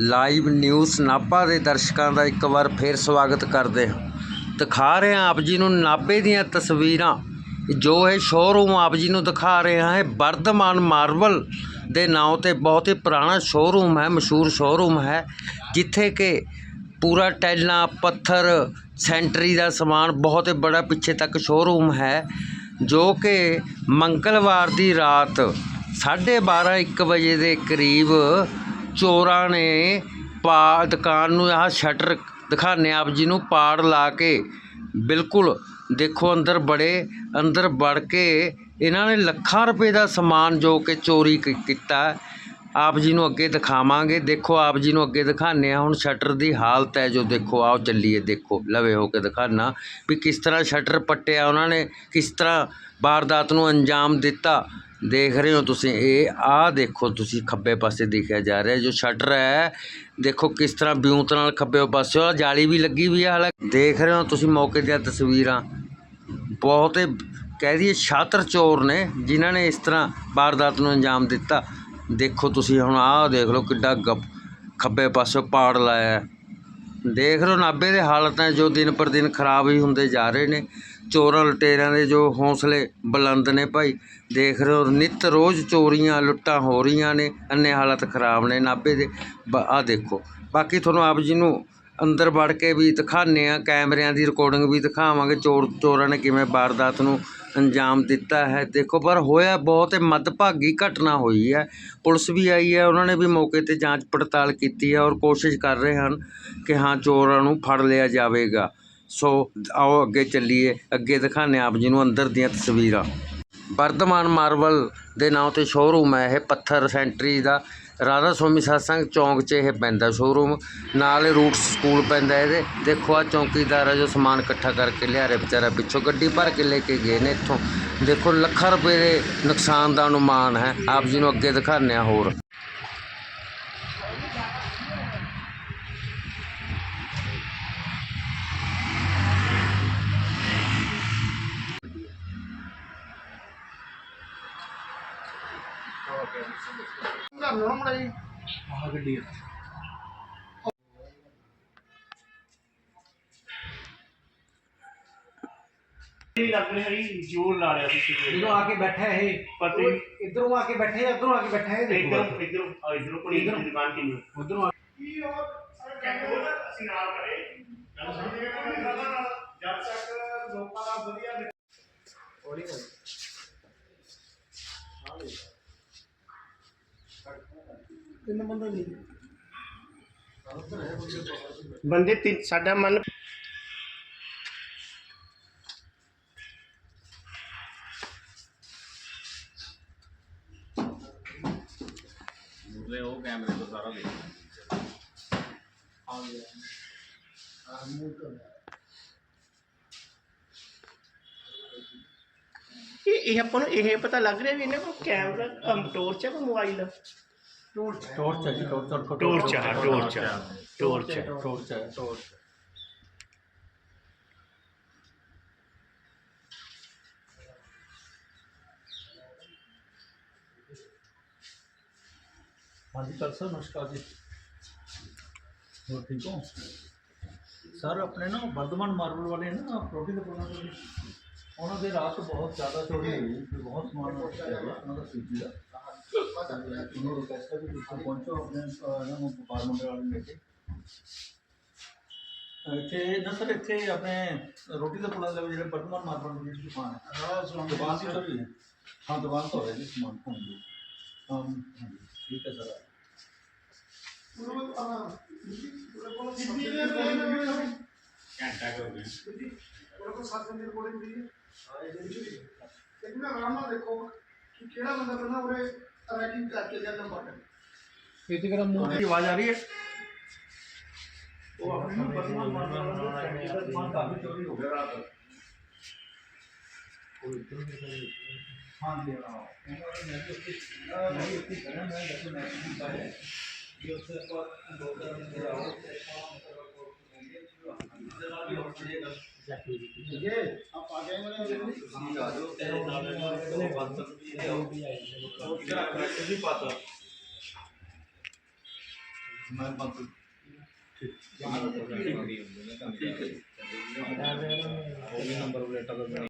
Live news Nabha ਦੇ ਦਰਸ਼ਕਾਂ ਦਾ ਇੱਕ ਵਾਰ ਫੇਰ ਸਵਾਗਤ ਕਰਦੇ ਹਾਂ। ਦਿਖਾ ਰਹੇ ਹਾਂ ਆਪ ਜੀ ਨੂੰ ਨਾਭੇ ਦੀਆਂ ਤਸਵੀਰਾਂ। ਜੋ ਇਹ ਸ਼ੋਰੂਮ ਆਪ ਜੀ ਨੂੰ ਦਿਖਾ ਰਹੇ ਹਾਂ ਇਹ ਵਰਧਮਾਨ ਮਾਰਬਲ ਦੇ ਨਾਂ ਤੇ ਬਹੁਤ ਹੀ ਪੁਰਾਣਾ ਸ਼ੋਰੂਮ ਹੈ, ਮਸ਼ਹੂਰ ਸ਼ੋਰੂਮ ਹੈ, ਜਿੱਥੇ ਕਿ ਪੂਰਾ ਟੈਲਾਂ, ਪੱਥਰ, ਸੈਂਟਰੀ ਦਾ ਸਮਾਨ ਬਹੁਤ ਹੀ ਬੜਾ ਪਿੱਛੇ ਤੱਕ ਸ਼ੋਰੂਮ ਹੈ, ਜੋ ਕਿ ਮੰਗਲਵਾਰ ਦੀ ਰਾਤ 12:30 1 ਵਜੇ ਦੇ ਕਰੀਬ ਚੋਰਾਂ ਨੇ ਪਾ, ਦੁਕਾਨ ਨੂੰ ਆਹ ਸ਼ਟਰ ਦਿਖਾਣੇ ਆਪ ਜੀ ਨੂੰ ਪਾੜ ਲਾ ਕੇ। ਬਿਲਕੁਲ, ਦੇਖੋ ਅੰਦਰ ਬੜੇ, ਅੰਦਰ ਵੜ ਕੇ ਇਹਨਾਂ ਨੇ ਲੱਖਾਂ ਰੁਪਏ ਦਾ ਸਮਾਨ ਜੋ ਕਿ ਚੋਰੀ ਕ- ਕੀਤਾ। ਆਪ ਜੀ ਨੂੰ ਅੱਗੇ ਦਿਖਾਵਾਂਗੇ। ਦੇਖੋ ਆਪ ਜੀ ਨੂੰ ਅੱਗੇ ਦਿਖਾਣੇ ਆ ਹੁਣ ਸ਼ਟਰ ਦੀ ਹਾਲਤ ਹੈ ਜੋ ਦੇਖੋ, ਆਓ ਚੱਲੀਏ ਦੇਖੋ। ਲਵੇ ਹੋ ਕੇ ਦਿਖਾਣਾ ਵੀ ਕਿਸ ਤਰ੍ਹਾਂ ਸ਼ਟਰ ਪੱਟਿਆ ਉਹਨਾਂ ਨੇ, ਕਿਸ ਤਰ੍ਹਾਂ ਵਾਰਦਾਤ ਨੂੰ ਅੰਜਾਮ ਦਿੱਤਾ। ਦੇਖ ਰਹੇ ਹੋ ਤੁਸੀਂ, ਇਹ ਆਹ ਦੇਖੋ ਤੁਸੀਂ ਖੱਬੇ ਪਾਸੇ ਦੇਖਿਆ ਜਾ ਰਿਹਾ, ਜੋ ਸ਼ਟਰ ਹੈ, ਦੇਖੋ ਕਿਸ ਤਰ੍ਹਾਂ ਬਿਉਂਤ ਨਾਲ ਖੱਬੇ ਪਾਸੇ ਉਹ ਜਾਲੀ ਵੀ ਲੱਗੀ ਹੋਈ ਹੈ ਹਾਲਾਂਕਿ। ਦੇਖ ਰਹੇ ਹੋ ਤੁਸੀਂ ਮੌਕੇ ਦੀਆਂ ਤਸਵੀਰਾਂ, ਬਹੁਤ ਕਹਿ ਦਈਏ ਸ਼ਾਤਰ ਚੋਰ ਨੇ, ਜਿਨ੍ਹਾਂ ਨੇ ਇਸ ਤਰ੍ਹਾਂ ਵਾਰਦਾਤ ਨੂੰ ਅੰਜਾਮ ਦਿੱਤਾ। ਦੇਖੋ ਤੁਸੀਂ ਹੁਣ ਆਹ ਦੇਖ ਲਓ ਕਿੱਡਾ ਗੱਪ, ਖੱਬੇ ਪਾਸੇ ਪਾੜ ਲਾਇਆ ਦੇਖ ਲਓ ਨਾਭੇ ਦੇ ਹਾਲਤ ਹੈ, ਜੋ ਦਿਨ ਪਰ ਦਿਨ ਖਰਾਬ ਹੀ ਹੁੰਦੇ ਜਾ ਰਹੇ ਨੇ। ਚੋਰਾਂ ਲੁਟੇਰਿਆਂ ਦੇ ਜੋ ਹੌਸਲੇ ਬੁਲੰਦ ਨੇ ਭਾਈ, ਦੇਖ ਰਹੇ ਹੋ ਨਿੱਤ ਰੋਜ਼ ਚੋਰੀਆਂ, ਲੁੱਟਾਂ ਹੋ ਰਹੀਆਂ ਨੇ ਅੰਨੇ ਹਾਲਤ ਖਰਾਬ ਨੇ ਨਾਭੇ ਦੇ। ਆਹ ਦੇਖੋ, ਬਾਕੀ ਤੁਹਾਨੂੰ ਆਪ ਜੀ ਨੂੰ ਅੰਦਰ ਵੜ ਕੇ ਵੀ ਦਿਖਾਉਂਦੇ ਹਾਂ, ਕੈਮਰਿਆਂ ਦੀ ਰਿਕਾਰਡਿੰਗ ਵੀ ਦਿਖਾਵਾਂਗੇ, ਚੋਰ, ਚੋਰਾਂ ਨੇ ਕਿਵੇਂ ਵਾਰਦਾਤ ਨੂੰ ਅੰਜਾਮ ਦਿੱਤਾ ਹੈ। ਦੇਖੋ, ਪਰ ਹੋਇਆ ਬਹੁਤ ਹੀ। ਮੱਦਭਾਗੀ ਘਟਨਾ ਹੋਈ ਹੈ। ਪੁਲਿਸ ਵੀ ਆਈ ਹੈ। ਉਹਨਾਂ ਨੇ ਵੀ ਮੌਕੇ ਤੇ ਜਾਂਚ ਪੜਤਾਲ ਕੀਤੀ ਹੈ ਔਰ ਕੋਸ਼ਿਸ਼ ਕਰ ਰਹੇ ਹਨ ਕਿ ਹਾਂ, ਚੋਰਾਂ ਨੂੰ ਫੜ ਲਿਆ ਜਾਵੇਗਾ। ਸੋ ਆਓ ਅੱਗੇ ਚੱਲੀਏ। ਅੱਗੇ ਦਿਖਾਉਂਦੇ ਆਪ ਜੀ ਨੂੰ ਅੰਦਰ ਦੀਆਂ ਤਸਵੀਰਾਂ। ਵਰਧਮਾਨ ਮਾਰਬਲ ਦੇ ਨਾਂ ਤੇ ਸ਼ੋਅਰੂਮ ਹੈ। ਇਹ ਪੱਥਰ ਸੈਂਟਰੀ ਦਾ ਰਾਧਾ ਸੋਮੀ ਸਤਸੰਗ ਚੌਂਕ 'ਚ ਇਹ ਪੈਂਦਾ ਸ਼ੋਰੂਮ ਨਾਲ ਹੀ ਰੂਟਸ ਸਕੂਲ ਪੈਂਦਾ ਇਹਦੇ। ਦੇਖੋ ਆ ਚੌਂਕੀਦਾਰ ਹੈ ਜੋ ਸਮਾਨ ਇਕੱਠਾ ਕਰਕੇ ਲਿਆ ਰਿਹਾ ਵਿਚਾਰਾ ਪਿੱਛੋਂ ਗੱਡੀ ਭਰ ਕੇ ਲੈ ਕੇ ਗਏ ਨੇ ਇੱਥੋਂ। ਦੇਖੋ ਲੱਖਾਂ ਰੁਪਏ ਦੇ ਨੁਕਸਾਨ ਦਾ ਅਨੁਮਾਨ ਹੈ। ਆਪ ਜੀ ਨੂੰ ਅੱਗੇ ਦਿਖਾਉਂਦੇ ਹਾਂ ਹੋਰ। ਨਹੀਂ ਲੱਗ ਰਿਹਾ ਜੀ ਜ਼ੋਰ ਲਾ ਰਿਹਾ ਸੀ ਸਿਗਰਟ ਜਦੋਂ ਆ ਕੇ ਬੈਠਾ ਇਹ ਪਤਾ ਹੀ ਇਧਰੋਂ ਆ ਕੇ ਬੈਠੇ ਜਾਂ ਉਧਰੋਂ ਆ ਕੇ ਬੈਠਾ ਇਹ ਦੇਖੋ ਇਧਰੋਂ ਇਧਰੋਂ ਆ ਇਧਰੋਂ ਕੋਣੀ ਦੀ ਦੁਕਾਨ ਕਿੰਨੀ ਉਧਰੋਂ ਆ ਅਸੀਂ ਨਾਲ ਕਰੇ ਜਦ ਤੱਕ ਲੋਕਾਂ ਦਾ ਵਧੀਆ ਤਿੰਨ ਬੰਦੇ ਨਹੀਂ ਬੰਦੇ ਤਿੰਨ ਸਾਡਾ ਮਨ ਇਹ ਇਹ ਆਪਾਂ ਨੂੰ ਇਹ ਪਤਾ ਲੱਗ ਰਿਹਾ ਵੀ ਇਹਨਾਂ ਕੋਲ ਕੈਮਰਾ ਕਮ ਟੋਰਚ ਹੈ ਕੋਈ ਮੋਬਾਈਲ ਟੋਰਚ ਟੋਰਚ ਹੈ ਜੀ ਟੋਰਚ ਔਰ ਟੋਰਚ ਹੈ ਟੋਰਚ ਹੈ ਟੋਰਚ ਹੈ ਟੋਰਚ ਹੈ ਟੋਰਚ ਹਾਂਜੀ ਸਰ ਸਰ ਨਮਸਕਾਰ ਜੀ ਹੋਰ ਠੀਕ ਹੋ ਸਰ ਆਪਣੇ ਨਾ ਵਰਧਮਾਨ ਮਾਰਬਲ ਵਾਲੇ ਨਾ ਪ੍ਰੋਟੀ ਦੇ ਪ੍ਰੋਗਰਾਮ ਦੇ ਉਹਨਾਂ ਦੇ ਰਾਤ ਬਹੁਤ ਜ਼ਿਆਦਾ ਚੋਰੀ ਹੋਈ ਬਹੁਤ ਸਮਾਨ ਨੋਟ ਗਿਆ ਉਹਨਾਂ ਦਾ ਸੀਪੀ ਦਾ। ਇੱਥੇ ਨਾ ਸਰ ਇੱਥੇ ਆਪਣੇ ਰੋਟੀ ਦੇ ਪੁਲਾਂ ਦੇ ਵਿੱਚ ਜਿਹੜੇ ਵਰਧਮਾਨ ਮਾਰਬਲ ਦੀ ਜਿਹੜੀ ਦੁਕਾਨ ਹੈ। ਹਾਂ ਦੁਕਾਨ ਦੀ ਚੋਰੀ ਹੈ ਹਾਂ ਦੁਕਾਨ ਤੋਂ ਹੈ ਜੀ ਸਮਾਨ ਹਾਂਜੀ ਹਾਂ ਹਾਂਜੀ ਠੀਕ ਹੈ ਸਰ। ਘੰਟਾ ਕਰ ਗਿਆ ਲੇਕਿਨ ਆਰਾਮ ਨਾਲ ਦੇਖੋ ਕਿ ਕਿਹੜਾ ਬੰਦਾ ਪਹਿਲਾਂ ਉਰੇ ਰੈਕਿੰਗ ਕਰਕੇ ਗਿਆ ਨੰਬਰ ਤੇ ਇਹ ਜਿਹੜਾ ਮੂੰਹ ਦੀ ਆਵਾਜ਼ ਆ ਰਹੀ ਹੈ ਉਹ ਆਪਣੇ ਨੂੰ ਵਰਤਮਾਨ ਮਾਰਬਲ ਵਾਲੇ ਦਾ ਸਮਾਨ ਕਾਫੀ ਚੋਰੀ ਹੋ ਗਿਆ ਰਾਤ ਹਾਂ ਜੀ ਹਾਂ ਮੈਂ ਵੀ ਉੱਥੇ ਮੈਂ ਵੀ ਉੱਥੇ ਖੜਾ ਮੈਂ ਜਦੋਂ ਮੈਂ ਵੀ